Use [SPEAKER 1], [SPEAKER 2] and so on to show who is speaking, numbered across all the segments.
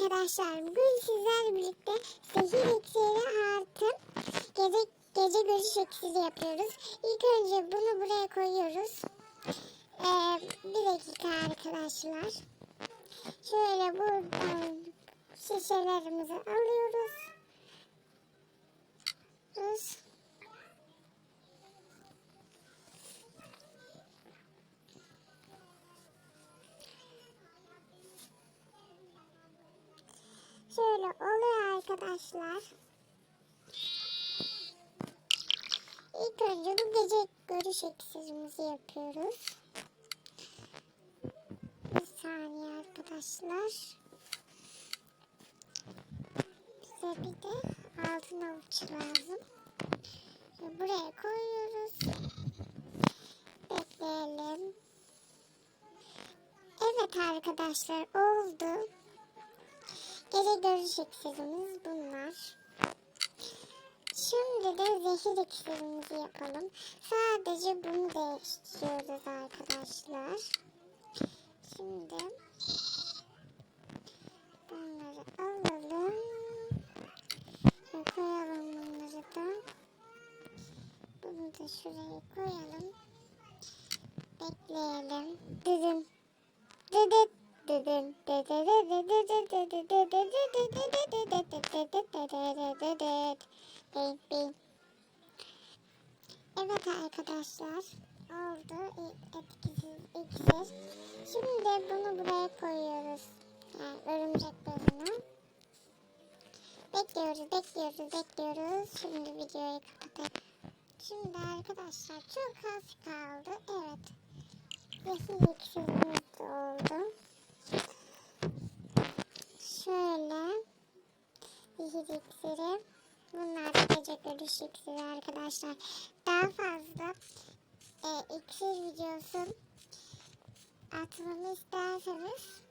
[SPEAKER 1] arkadaşlar bugün sizlerle birlikte zehir iksiri artı gece, gece görüş iksiri yapıyoruz. İlk önce bunu buraya koyuyoruz. Ee, bir dakika arkadaşlar. Şöyle buradan şişelerimizi alıyoruz. Şöyle oluyor arkadaşlar. İlk önce bu gece görüş iksirimizi yapıyoruz. Bir saniye arkadaşlar. Bize bir de altın avuç lazım. Buraya koyuyoruz. Bekleyelim. Evet arkadaşlar oldu. Gece görüş iksirimiz bunlar. Şimdi de zehir iksirimizi yapalım. Sadece bunu değiştiriyoruz arkadaşlar. Şimdi bunları alalım. Koyalım bunları da. Bunu da şuraya koyalım. Bekleyelim. Dedim. Dedim. Evet arkadaşlar oldu etkisiz iksir. Şimdi bunu buraya koyuyoruz. Yani örümcek bezine. Bekliyoruz, bekliyoruz, bekliyoruz. Şimdi videoyu kapatalım. Şimdi arkadaşlar çok az kaldı. Evet. Zehir iksirimiz de oldu. Şöyle zehir iksiri. Bunlar gece görüş arkadaşlar. Daha fazla e, iksir videosu atmamı isterseniz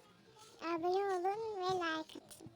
[SPEAKER 1] abone olun ve like atın.